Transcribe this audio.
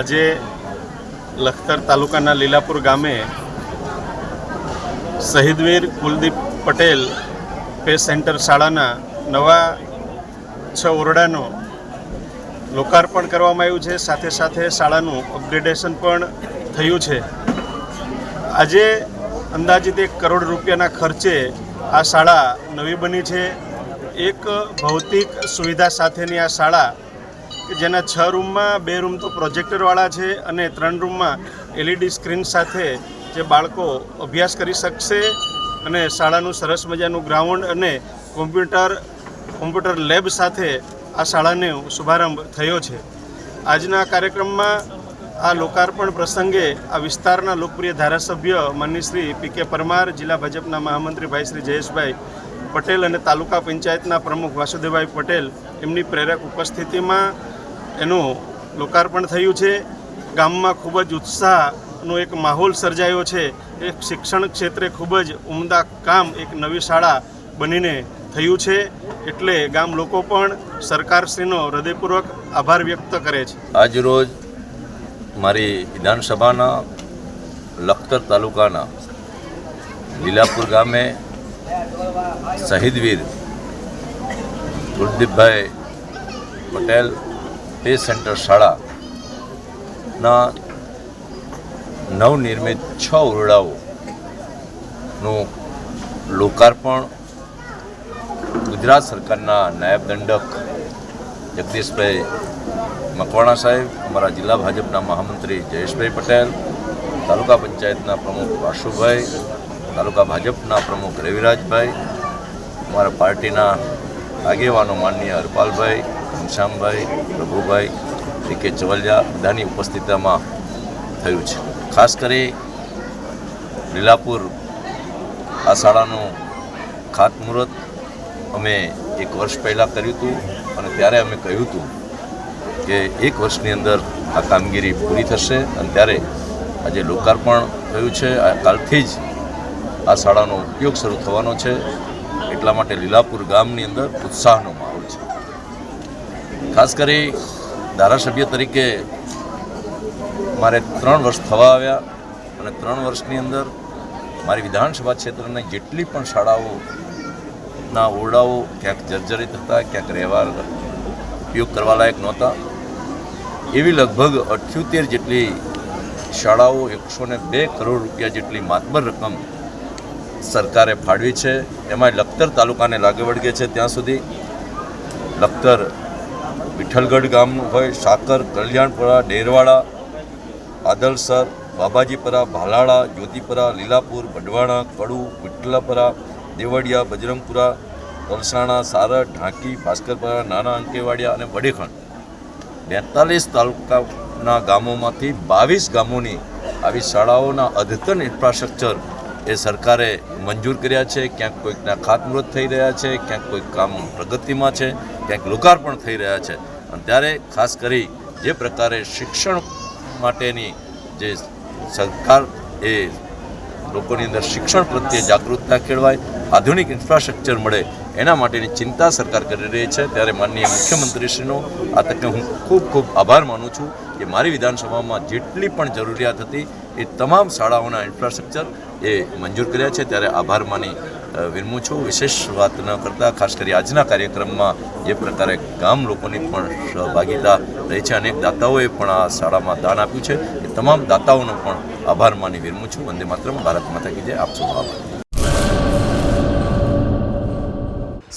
આજે લખતર તાલુકાના લીલાપુર ગામે શહીદવીર કુલદીપ પટેલ પે સેન્ટર શાળાના નવા છ ઓરડાનો લોકાર્પણ કરવામાં આવ્યું છે. સાથે સાથે શાળાનું અપગ્રેડેશન પણ થયું છે. આજે અંદાજિત એક કરોડ રૂપિયાના ખર્ચે આ શાળા નવી બની છે. એક ભૌતિક સુવિધા સાથેની આ શાળા કે જેના છ રૂમમાં, બે રૂમ તો પ્રોજેક્ટરવાળા છે અને ત્રણ રૂમમાં એલઈડી સ્ક્રીન સાથે જે બાળકો અભ્યાસ કરી શકશે અને શાળાનું સરસ મજાનું ગ્રાઉન્ડ અને કોમ્પ્યુટર કોમ્પ્યુટર લેબ સાથે આ શાળાનો શુભારંભ થયો છે. આજના કાર્યક્રમમાં આ લોકાર્પણ પ્રસંગે આ વિસ્તારના લોકપ્રિય ધારાસભ્ય માનની શ્રી પી કે પરમાર, જિલ્લા ભાજપના મહામંત્રી ભાઈ શ્રી જયેશભાઈ પટેલ અને તાલુકા પંચાયતના પ્રમુખ વાસુદેવભાઈ પટેલ એમની પ્રેરક ઉપસ્થિતિમાં એનું લોકાર્પણ થયું છે. ગામમાં ખૂબ જ ઉત્સાહનો એક માહોલ સર્જાયો છે. એક શિક્ષણ ક્ષેત્રે ખૂબ જ ઉમદા કામ એક નવી શાળા બનીને થયું છે. એટલે ગામ લોકો પણ સરકારશ્રીનો હૃદયપૂર્વક આભાર વ્યક્ત કરે છે. આજરોજ મારી વિધાનસભાના લખતર તાલુકાના લીલાપુર ગામે શહીદવીર કુલદીપભાઈ પટેલ પે સેન્ટર શાળાના નવનિર્મિત છ ઓરડાઓનું લોકાર્પણ ગુજરાત સરકારના નાયબ દંડક જગદીશભાઈ મકવાણા સાહેબ, અમારા જિલ્લા ભાજપના મહામંત્રી જયેશભાઈ પટેલ, તાલુકા પંચાયતના પ્રમુખ વાસુભાઈ, તાલુકા ભાજપના પ્રમુખ રવિરાજભાઈ, અમારા પાર્ટીના આગેવાનો માનનીય હરપાલભાઈ ઘનશ્યામભાઈ પ્રભુભાઈ શ્રી કે ચવલિયા બધાની ઉપસ્થિતિમાં થયું છે. ખાસ કરી લીલાપુર આ શાળાનું ખાતમુહૂર્ત અમે એક વર્ષ પહેલાં કર્યું હતું અને ત્યારે અમે કહ્યું હતું કે એક વર્ષની અંદર આ કામગીરી પૂરી થશે અને ત્યારે આજે લોકાર્પણ થયું છે. કાલથી જ આ શાળાનો ઉપયોગ શરૂ થવાનો છે. એટલા માટે લીલાપુર ગામની અંદર ઉત્સાહનો માહોલ ખાસ કરી ધારાસભ્ય તરીકે મારે ત્રણ વર્ષ થવા આવ્યા અને ત્રણ વર્ષની અંદર મારી વિધાનસભા ક્ષેત્રની જેટલી પણ શાળાઓના ઓરડાઓ ક્યાંક જર્જરિત હતા, ક્યાંક રહેવા ઉપયોગ કરવા લાયક નહોતા. એવી લગભગ અઠ્યોતેર જેટલી શાળાઓ એકસો ને બે કરોડ રૂપિયા જેટલી માતબર રકમ સરકારે ફાળવી છે. એમાં લખતર તાલુકાને લાગે વળગે છે ત્યાં સુધી. લખતર વિઠ્ઠલગઢ ગામનું હોય, સાકર, કલ્યાણપુરા, ડેરવાડા આદલસર બાબાજીપરા, ભાલાળા, જ્યોતિપરા, લીલાપુર બડવાણા કડુ, વિઠ્ઠલાપરા, દેવડિયા, બજરંગપુરા તલસાણા સારડ ઢાંકી, ભાસ્કરપરા, નાના અંકેવાડિયા અને વડેખંડ. બેતાલીસ તાલુકાના ગામોમાંથી બાવીસ ગામોની આવી શાળાઓના અદ્યતન ઇન્ફ્રાસ્ટ્રક્ચર એ સરકારે મંજૂર કર્યા છે, ક્યાંક કોઈકના ખાતમુહૂર્ત થઈ રહ્યા છે, ક્યાંક કોઈક કામ પ્રગતિમાં છે, ક્યાંક લોકાર્પણ થઈ રહ્યા છે. અને ત્યારે ખાસ કરી જે પ્રકારે શિક્ષણ માટેની જે સરકાર એ લોકોની અંદર શિક્ષણ પ્રત્યે જાગૃતતા કેળવાય, આધુનિક ઇન્ફ્રાસ્ટ્રક્ચર મળે એના માટેની ચિંતા સરકાર કરી રહી છે. ત્યારે માનનીય મુખ્યમંત્રીશ્રીનો આ તકે હું ખૂબ ખૂબ આભાર માનું છું કે મારી વિધાનસભામાં જેટલી પણ જરૂરિયાત હતી એ તમામ શાળાઓના ઇન્ફ્રાસ્ટ્રક્ચર એ મંજૂર કર્યા છે. ત્યારે આભાર માની વિનમું છું. વિશેષ વાત ન કરતાં, ખાસ કરી આજના કાર્યક્રમમાં જે પ્રકારે ગામ લોકોની પણ સહભાગીતા રહી છે. અનેક દાતાઓએ પણ આ શાળામાં દાન આપ્યું છે. એ તમામ દાતાઓનો પણ આભાર માની વિરમું છું. વંદે માત્ર ભારત માતા કીજે આપ સૌનો આભાર.